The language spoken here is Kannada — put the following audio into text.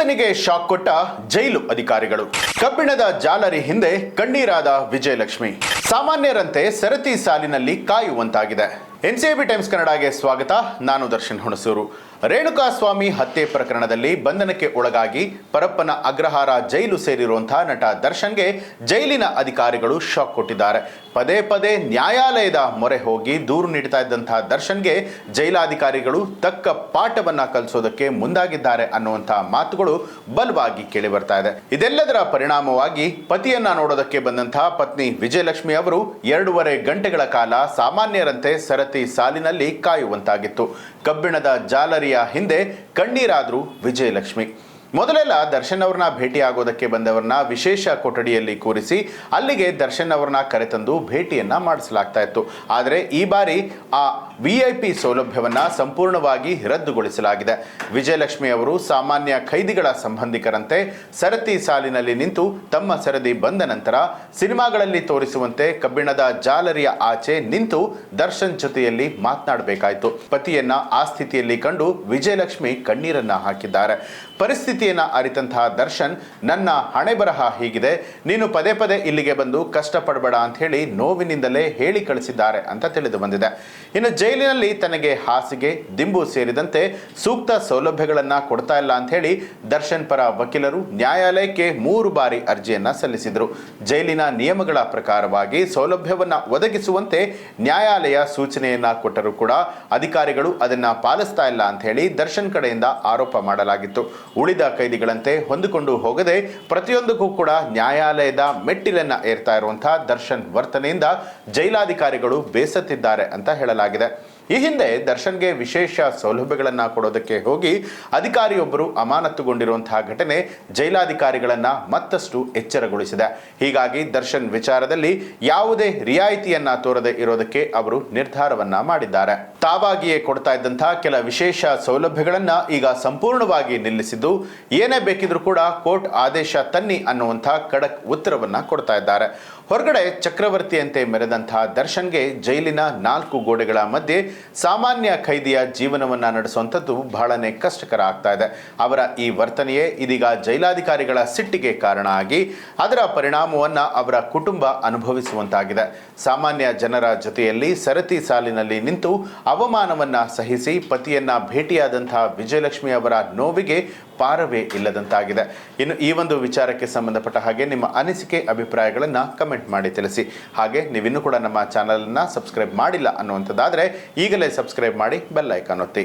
ದರ್ಶನಿಗೆ ಶಾಕ್ ಕೊಟ್ಟ ಜೈಲು ಅಧಿಕಾರಿಗಳು. ಕಬ್ಬಿಣದ ಜಾಲರಿ ಹಿಂದೆ ಕಣ್ಣೀರಾದ ವಿಜಯಲಕ್ಷ್ಮಿ. ಸಾಮಾನ್ಯರಂತೆ ಸರತಿ ಸಾಲಿನಲ್ಲಿ ಕಾಯುವಂತಾಗಿದೆ. ಎನ್ಸಿಬಿ ಟೈಮ್ಸ್ ಕನ್ನಡಗೆ ಸ್ವಾಗತ. ನಾನು ದರ್ಶನ್ ಹುಣಸೂರು. ರೇಣುಕಾಸ್ವಾಮಿ ಹತ್ಯೆ ಪ್ರಕರಣದಲ್ಲಿ ಬಂಧನಕ್ಕೆ ಒಳಗಾಗಿ ಪರಪ್ಪನ ಅಗ್ರಹಾರ ಜೈಲು ಸೇರಿರುವಂತಹ ನಟ ದರ್ಶನ್ಗೆ ಜೈಲಿನ ಅಧಿಕಾರಿಗಳು ಶಾಕ್ ಕೊಟ್ಟಿದ್ದಾರೆ. ಪದೇ ಪದೇ ನ್ಯಾಯಾಲಯದ ಮೊರೆ ಹೋಗಿ ದೂರು ನೀಡ್ತಾ ಇದ್ದಂತಹ ದರ್ಶನ್ಗೆ ಜೈಲಾಧಿಕಾರಿಗಳು ತಕ್ಕ ಪಾಠವನ್ನ ಕಲಿಸೋದಕ್ಕೆ ಮುಂದಾಗಿದ್ದಾರೆ ಅನ್ನುವಂತಹ ಮಾತುಗಳು ಬಲವಾಗಿ ಕೇಳಿ ಬರ್ತಾ ಇದೆ. ಇದೆಲ್ಲದರ ಪರಿಣಾಮವಾಗಿ ಪತಿಯನ್ನ ನೋಡೋದಕ್ಕೆ ಬಂದಂತಹ ಪತ್ನಿ ವಿಜಯಲಕ್ಷ್ಮಿ ಅವರು ಎರಡೂವರೆ ಗಂಟೆಗಳ ಕಾಲ ಸಾಮಾನ್ಯರಂತೆ ಸರತಿ ಸಾಲಿನಲ್ಲಿ ಕಾಯುವಂತಾಗಿತ್ತು. ಕಬ್ಬಿಣದ ಜಾಲರಿಯ ಹಿಂದೆ ಕಣ್ಣೀರಾದ್ರು ವಿಜಯಲಕ್ಷ್ಮಿ. ಮೊದಲೆಲ್ಲ ದರ್ಶನ್ ಅವ್ರನ್ನ ಭೇಟಿ ಆಗೋದಕ್ಕೆ ಬಂದವರನ್ನ ವಿಶೇಷ ಕೊಠಡಿಯಲ್ಲಿ ಕೂರಿಸಿ ಅಲ್ಲಿಗೆ ದರ್ಶನ್ ಅವ್ರನ್ನ ಕರೆತಂದು ಭೇಟಿಯನ್ನ ಮಾಡಿಸಲಾಗ್ತಾ ಇತ್ತು. ಆದರೆ ಈ ಬಾರಿ ಆ ವಿ ಐ ಸೌಲಭ್ಯವನ್ನ ಸಂಪೂರ್ಣವಾಗಿ ರದ್ದುಗೊಳಿಸಲಾಗಿದೆ. ವಿಜಯಲಕ್ಷ್ಮಿ ಅವರು ಸಾಮಾನ್ಯ ಖೈದಿಗಳ ಸಂಬಂಧಿಕರಂತೆ ಸರತಿ ಸಾಲಿನಲ್ಲಿ ನಿಂತು ತಮ್ಮ ಸರದಿ ಬಂದ ನಂತರ ಸಿನಿಮಾಗಳಲ್ಲಿ ತೋರಿಸುವಂತೆ ಕಬ್ಬಿಣದ ಜಾಲರಿಯ ಆಚೆ ನಿಂತು ದರ್ಶನ್ ಜೊತೆಯಲ್ಲಿ ಮಾತನಾಡಬೇಕಾಯಿತು. ಪತಿಯನ್ನ ಆ ಸ್ಥಿತಿಯಲ್ಲಿ ಕಂಡು ವಿಜಯಲಕ್ಷ್ಮಿ ಕಣ್ಣೀರನ್ನ ಹಾಕಿದ್ದಾರೆ. ಪರಿಸ್ಥಿತಿಯನ್ನ ಅರಿತಂತಹ ದರ್ಶನ್, ನನ್ನ ಹಣೆ ಬರಹ ಹೀಗಿದೆ. ನೀನು ಪದೇ ಪದೇ ಇಲ್ಲಿಗೆ ಬಂದು ಕಷ್ಟಪಡಬೇಡ ಅಂತ ಹೇಳಿ ನೋವಿನಿಂದಲೇ ಹೇಳಿ ಕಳಿಸಿದ್ದಾರೆ ಅಂತ ತಿಳಿದು ಬಂದಿದೆ. ಇನ್ನು ಜೈಲಿನಲ್ಲಿ ತನಗೆ ಹಾಸಿಗೆ, ದಿಂಬು ಸೇರಿದಂತೆ ಸೂಕ್ತ ಸೌಲಭ್ಯಗಳನ್ನು ಕೊಡ್ತಾ ಇಲ್ಲ ಅಂತ ಹೇಳಿ ದರ್ಶನ್ ಪರ ವಕೀಲರು ನ್ಯಾಯಾಲಯಕ್ಕೆ ಮೂರು ಬಾರಿ ಅರ್ಜಿಯನ್ನು ಸಲ್ಲಿಸಿದರು. ಜೈಲಿನ ನಿಯಮಗಳ ಪ್ರಕಾರವಾಗಿ ಸೌಲಭ್ಯವನ್ನು ಒದಗಿಸುವಂತೆ ನ್ಯಾಯಾಲಯ ಸೂಚನೆಯನ್ನ ಕೊಟ್ಟರೂ ಕೂಡ ಅಧಿಕಾರಿಗಳು ಅದನ್ನ ಪಾಲಿಸ್ತಾ ಇಲ್ಲ ಅಂತ ಹೇಳಿ ದರ್ಶನ್ ಕಡೆಯಿಂದ ಆರೋಪ ಮಾಡಲಾಗಿತ್ತು. ಉಳಿದ ಕೈದಿಗಳಂತೆ ಹೊಂದಿಕೊಂಡು ಹೋಗದೆ ಪ್ರತಿಯೊಂದಕ್ಕೂ ಕೂಡ ನ್ಯಾಯಾಲಯದ ಮೆಟ್ಟಿಲನ್ನ ಏರ್ತಾ ಇರುವಂತಹ ದರ್ಶನ್ ವರ್ತನೆಯಿಂದ ಜೈಲಾಧಿಕಾರಿಗಳು ಬೇಸತ್ತಿದ್ದಾರೆ ಅಂತ ಹೇಳಲಾಗಿದೆ. ಈ ಹಿಂದೆ ದರ್ಶನ್ಗೆ ವಿಶೇಷ ಸೌಲಭ್ಯಗಳನ್ನು ಕೊಡೋದಕ್ಕೆ ಹೋಗಿ ಅಧಿಕಾರಿಯೊಬ್ಬರು ಅಮಾನತುಗೊಂಡಿರುವಂತಹ ಘಟನೆ ಜೈಲಾಧಿಕಾರಿಗಳನ್ನು ಮತ್ತಷ್ಟು ಎಚ್ಚರಗೊಳಿಸಿದೆ. ಹೀಗಾಗಿ ದರ್ಶನ್ ವಿಚಾರದಲ್ಲಿ ಯಾವುದೇ ರಿಯಾಯಿತಿಯನ್ನ ತೋರದೆ ಇರೋದಕ್ಕೆ ಅವರು ನಿರ್ಧಾರವನ್ನ ಮಾಡಿದ್ದಾರೆ. ತಾವಾಗಿಯೇ ಕೊಡ್ತಾ ಇದ್ದಂತಹ ಕೆಲ ವಿಶೇಷ ಸೌಲಭ್ಯಗಳನ್ನು ಈಗ ಸಂಪೂರ್ಣವಾಗಿ ನಿಲ್ಲಿಸಿದ್ದು ಏನೇ ಬೇಕಿದ್ರೂ ಕೂಡ ಕೋರ್ಟ್ ಆದೇಶ ತನ್ನಿ ಅನ್ನುವಂತಹ ಖಡಕ್ ಉತ್ತರವನ್ನ ಕೊಡ್ತಾ ಇದ್ದಾರೆ. ಹೊರಗಡೆ ಚಕ್ರವರ್ತಿಯಂತೆ ಮೆರೆದಂತಹ ದರ್ಶನ್ಗೆ ಜೈಲಿನ ನಾಲ್ಕು ಗೋಡೆಗಳ ಮಧ್ಯೆ ಸಾಮಾನ್ಯ ಖೈದಿಯ ಜೀವನವನ್ನ ನಡೆಸುವಂಥದ್ದು ಬಹಳನೇ ಕಷ್ಟಕರ ಆಗ್ತಾ ಇದೆ. ಅವರ ಈ ವರ್ತನೆಯೇ ಇದೀಗ ಜೈಲಾಧಿಕಾರಿಗಳ ಸಿಟ್ಟಿಗೆ ಕಾರಣ ಆಗಿ ಅದರ ಪರಿಣಾಮವನ್ನ ಅವರ ಕುಟುಂಬ ಅನುಭವಿಸುವಂತಾಗಿದೆ. ಸಾಮಾನ್ಯ ಜನರ ಜೊತೆಯಲ್ಲಿ ಸರತಿ ಸಾಲಿನಲ್ಲಿ ನಿಂತು ಅವಮಾನವನ್ನ ಸಹಿಸಿ ಪತಿಯನ್ನ ಭೇಟಿಯಾದಂತಹ ವಿಜಯಲಕ್ಷ್ಮಿ ಅವರ ನೋವಿಗೆ ಪಾರವೇ ಇಲ್ಲದಂತಾಗಿದೆ. ಇನ್ನು ಈ ಒಂದು ವಿಚಾರಕ್ಕೆ ಸಂಬಂಧಪಟ್ಟ ಹಾಗೆ ನಿಮ್ಮ ಅನಿಸಿಕೆ, ಅಭಿಪ್ರಾಯಗಳನ್ನು ಕಮೆಂಟ್ ಮಾಡಿ ತಿಳಿಸಿ. ಹಾಗೆ ನೀವಿನ್ನೂ ಕೂಡ ನಮ್ಮ ಚಾನಲನ್ನು ಸಬ್ಸ್ಕ್ರೈಬ್ ಮಾಡಿಲ್ಲ ಅನ್ನುವಂಥದ್ದಾದರೆ ಈಗಲೇ ಸಬ್ಸ್ಕ್ರೈಬ್ ಮಾಡಿ ಬೆಲ್ ಐಕಾನ್ ಒತ್ತಿ.